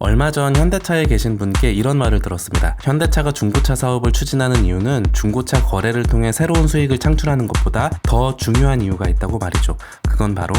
얼마 전 현대차에 계신 분께 이런 말을 들었습니다. 현대차가 중고차 사업을 추진하는 이유는 중고차 거래를 통해 새로운 수익을 창출하는 것보다 더 중요한 이유가 있다고 말이죠. 그건 바로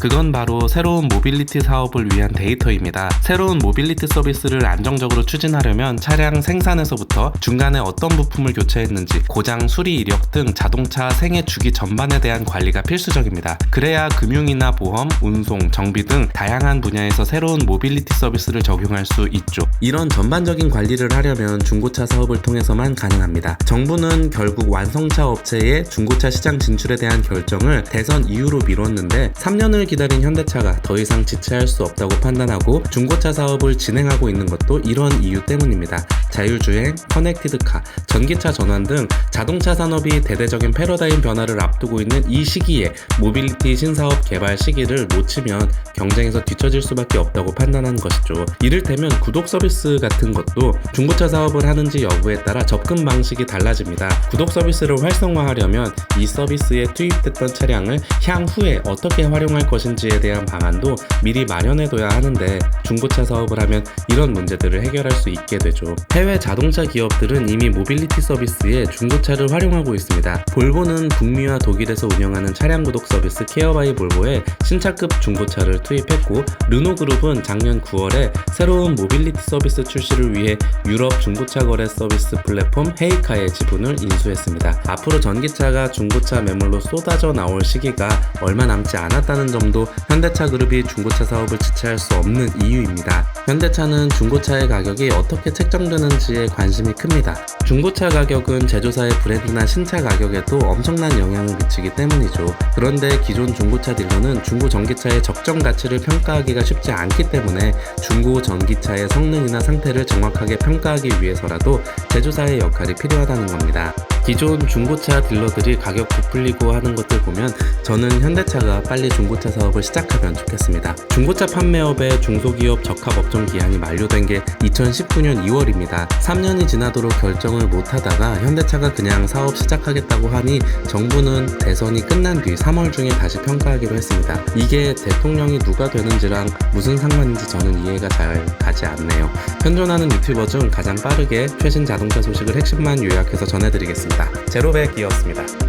그건 바로 새로운 모빌리티 사업을 위한 데이터입니다. 새로운 모빌리티 서비스를 안정적으로 추진하려면 차량 생산에서부터 중간에 어떤 부품을 교체했는지, 고장, 수리 이력 등 자동차 생애 주기 전반에 대한 관리가 필수적입니다. 그래야 금융이나 보험, 운송, 정비 등 다양한 분야에서 새로운 모빌리티 서비스를 적용할 수 있죠. 이런 전반적인 관리를 하려면 중고차 사업을 통해서만 가능합니다. 정부는 결국 완성차 업체의 중고차 시장 진출에 대한 결정을 대선 이후로 미뤘는데 3년을 기다린 현대차가 더 이상 지체할 수 없다고 판단하고 중고차 사업을 진행하고 있는 것도 이런 이유 때문입니다. 자율주행, 커넥티드카, 전기차 전환 등 자동차 산업이 대대적인 패러다임 변화를 앞두고 있는 이 시기에 모빌리티 신사업 개발 시기를 놓치면 경쟁에서 뒤처질 수밖에 없다고 판단한 것이죠. 이를테면 구독 서비스 같은 것도 중고차 사업을 하는지 여부에 따라 접근 방식이 달라집니다. 구독 서비스를 활성화하려면 이 서비스에 투입됐던 차량을 향후에 어떻게 활용할 것 인지에 대한 방안도 미리 마련해둬야 하는데 중고차 사업을 하면 이런 문제들을 해결할 수 있게 되죠. 해외 자동차 기업들은 이미 모빌리티 서비스에 중고차를 활용하고 있습니다. 볼보는 북미와 독일에서 운영하는 차량 구독 서비스 케어바이 볼보에 신차급 중고차를 투입했고 르노그룹은 작년 9월에 새로운 모빌리티 서비스 출시를 위해 유럽 중고차 거래 서비스 플랫폼 헤이카의 지분을 인수했습니다. 앞으로 전기차가 중고차 매물로 쏟아져 나올 시기가 얼마 남지 않았다는 점도 현대차 그룹이 중고차 사업을 지체할 수 없는 이유입니다. 현대차는 중고차의 가격이 어떻게 책정되는지에 관심이 큽니다. 중고차 가격은 제조사의 브랜드나 신차 가격에도 엄청난 영향을 미치기 때문이죠. 그런데 기존 중고차 딜러는 중고 전기차의 적정 가치를 평가하기가 쉽지 않기 때문에 중고 전기차의 성능이나 상태를 정확하게 평가하기 위해서라도 제조사의 역할이 필요하다는 겁니다. 기존 중고차 딜러들이 가격 부풀리고 하는 것들 보면 저는 현대차가 빨리 중고차 사업을 시작하면 좋겠습니다. 중고차 판매업의 중소기업 적합업종 기한이 만료된 게 2019년 2월입니다. 3년이 지나도록 결정을 못하다가 현대차가 그냥 사업 시작하겠다고 하니 정부는 대선이 끝난 뒤 3월 중에 다시 평가하기로 했습니다. 이게 대통령이 누가 되는지랑 무슨 상관인지 저는 이해가 잘 가지 않네요. 현존하는 유튜버 중 가장 빠르게 최신 자동차 소식을 핵심만 요약해서 전해드리겠습니 다. 제로백이었습니다.